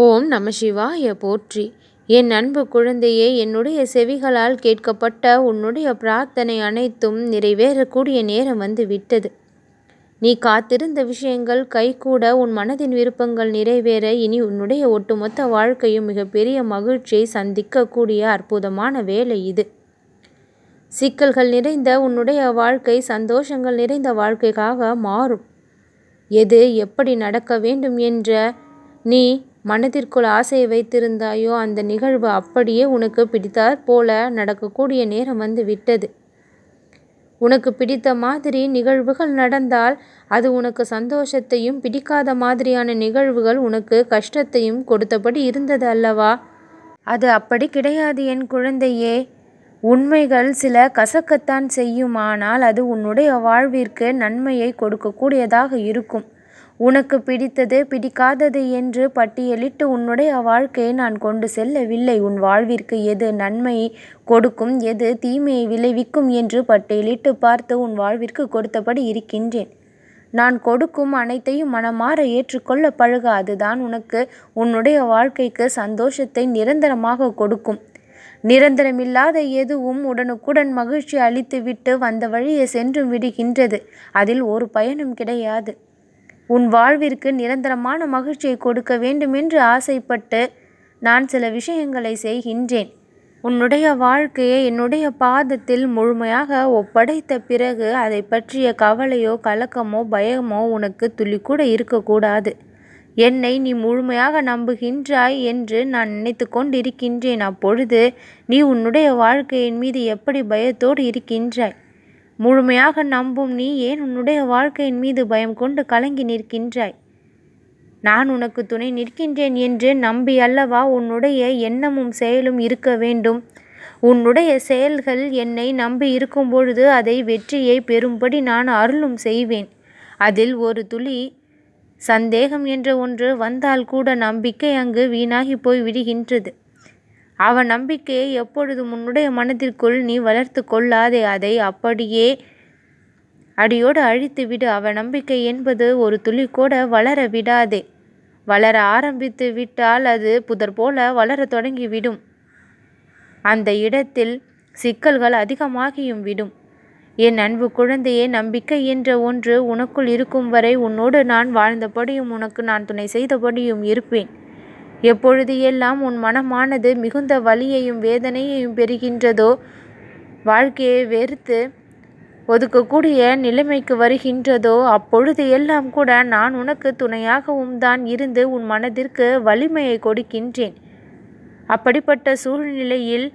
ஓம் நம சிவாய போற்றி. என் அன்பு குழந்தையே என்னுடைய செவிகளால் கேட்கப்பட்ட உன்னுடைய பிரார்த்தனை அனைத்தும் நிறைவேறக்கூடிய நேரம் வந்து விட்டது. நீ காத்திருந்த விஷயங்கள் கைகூட உன் மனதின் விருப்பங்கள் நிறைவேற இனி உன்னுடைய ஒட்டுமொத்த வாழ்க்கையும் மிகப்பெரிய மகிழ்ச்சியை சந்திக்கக்கூடிய அற்புதமான வேலை இது. சிக்கல்கள் நிறைந்த உன்னுடைய வாழ்க்கை சந்தோஷங்கள் நிறைந்த வாழ்க்கைக்காக மாறும். எது எப்படி நடக்க வேண்டும் என்ற நீ மனதிற்குள் ஆசையை வைத்திருந்தாயோ அந்த நிகழ்வு அப்படியே உனக்கு பிடித்தாற் போல நடக்கக்கூடிய நேரம் வந்து விட்டது. உனக்கு பிடித்த மாதிரி நிகழ்வுகள் நடந்தால் அது உனக்கு சந்தோஷத்தையும் பிடிக்காத மாதிரியான நிகழ்வுகள் உனக்கு கஷ்டத்தையும் கொடுத்தபடி இருந்தது அல்லவா? அது அப்படி கிடையாது என் குழந்தையே. உண்மைகள் சில கசக்கத்தான் செய்யுமானால் அது உன்னுடைய வாழ்விற்கு நன்மையை கொடுக்கக்கூடியதாக இருக்கும். உனக்கு பிடித்தது பிடிக்காதது என்று பட்டியலிட்டு உன்னுடைய வாழ்க்கையை நான் கொண்டு செல்லவில்லை. உன் வாழ்விற்கு எது நன்மை கொடுக்கும் எது தீமையை விளைவிக்கும் என்று பட்டியலிட்டு பார்த்து உன் வாழ்விற்கு கொடுத்தபடி இருக்கின்றேன். நான் கொடுக்கும் அனைத்தையும் மனமாற ஏற்றுக்கொள்ள பழக அதுதான் உனக்கு உன்னுடைய வாழ்க்கைக்கு சந்தோஷத்தை நிரந்தரமாக கொடுக்கும். நிரந்தரமில்லாத எதுவும் உடனுக்குடன் மகிழ்ச்சி அளித்துவிட்டு வந்த வழியை சென்றும் விடுகின்றது. அதில் ஒரு பயனும் கிடையாது. உன் வாழ்விற்கு நிரந்தரமான மகிழ்ச்சியை கொடுக்க வேண்டுமென்று ஆசைப்பட்டு நான் சில விஷயங்களை செய்கின்றேன். உன்னுடைய வாழ்க்கையை என்னுடைய பாதத்தில் முழுமையாக ஒப்படைத்த பிறகு அதை பற்றிய கவலையோ கலக்கமோ பயமோ உனக்கு துளிக்கூட இருக்கக்கூடாது. என்னை நீ முழுமையாக நம்புகின்றாய் என்று நான் நினைத்து கொண்டிருக்கின்றேன். அப்பொழுது நீ உன்னுடைய வாழ்க்கையின் மீது எப்படி பயத்தோடு இருக்கின்றாய்? முழுமையாக நம்பும் நீ ஏன் உன்னுடைய வாழ்க்கையின் மீது பயம் கொண்டு கலங்கி நிற்கின்றாய்? நான் உனக்கு துணை நிற்கின்றேன் என்று நம்பி அல்லவா உன்னுடைய எண்ணமும் செயலும் இருக்க வேண்டும்? உன்னுடைய செயல்கள் என்னை நம்பி இருக்கும் பொழுது அதை வெற்றியை பெறும்படி நான் அருளும் செய்வேன். அதில் ஒரு துளி சந்தேகம் என்ற ஒன்று வந்தால் கூட நம்பிக்கை அங்கு வீணாகி போய் விடுகின்றது. அவன் நம்பிக்கையை எப்பொழுதும் உன்னுடைய மனதிற்குள் நீ வளர்த்து கொள்ளாதே அதை அப்படியே அடியோடு அழித்து விடு. அவ நம்பிக்கை என்பது ஒரு துளி கூட வளர விடாதே. வளர ஆரம்பித்து விட்டால் அது புதர் போல வளர தொடங்கிவிடும். அந்த இடத்தில் சிக்கல்கள் அதிகமாகியும் விடும். என் அன்பு குழந்தையே நம்பிக்கை என்ற ஒன்று உனக்குள் இருக்கும் வரை உன்னோடு நான் வாழ்ந்தபடியும் உனக்கு நான் துணை செய்தபடியும் இருப்பேன். எப்பொழுது எல்லாம் உன் மனமானது மிகுந்த வலியையும் வேதனையையும் பெறுகின்றதோ வாழ்க்கையை வெறுத்து ஒதுக்கக்கூடிய நிலைமைக்கு வருகின்றதோ அப்பொழுது எல்லாம் கூட நான் உனக்கு துணையாகவும் தான் இருந்து உன் மனதிற்கு வலிமையை கொடுக்கின்றேன். அப்படிப்பட்ட சூழ்நிலையில்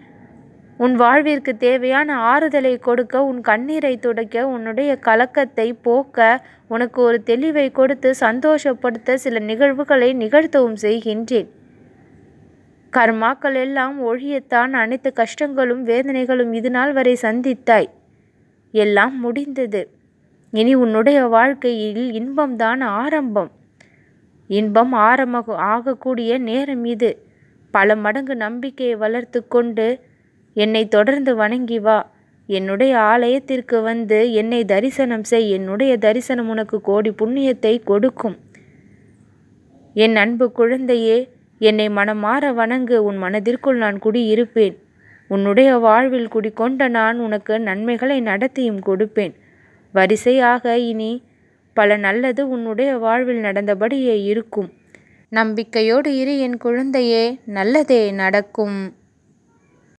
உன் வாழ்விற்கு தேவையான ஆறுதலை கொடுக்க உன் கண்ணீரை துடைக்க உன்னுடைய கலக்கத்தை போக்க உனக்கு ஒரு தெளிவை கொடுத்து சந்தோஷப்படுத்த சில நிகழ்வுகளை நிகழ்த்தவும் செய்கின்றேன். கர்மாக்கள் எல்லாம் ஒழியத்தான் அனைத்து கஷ்டங்களும் வேதனைகளும் இதுநாள் வரை சந்தித்தாய். எல்லாம் முடிந்தது. இனி உன்னுடைய வாழ்க்கையில் இன்பம்தான் ஆரம்பம். இன்பம் ஆரம்ப ஆகக்கூடிய நேரம் இது. பல மடங்கு நம்பிக்கையை வளர்த்து கொண்டு என்னை தொடர்ந்து வணங்கி வா. என்னுடைய ஆலயத்திற்கு வந்து என்னை தரிசனம் செய். என்னுடைய தரிசனம் உனக்கு கோடி புண்ணியத்தை கொடுக்கும். என் அன்பு குழந்தையே என்னை மனமாற வணங்கு. உன் மனதிற்குள் நான் குடியிருப்பேன். உன்னுடைய வாழ்வில் குடிக்கொண்ட நான் உனக்கு நன்மைகளை நடத்தியும் கொடுப்பேன். வரிசையாக இனி பல நல்லது உன்னுடைய வாழ்வில் நடந்தபடியே இருக்கும். நம்பிக்கையோடு இரு என் குழந்தையே நல்லதே நடக்கும்.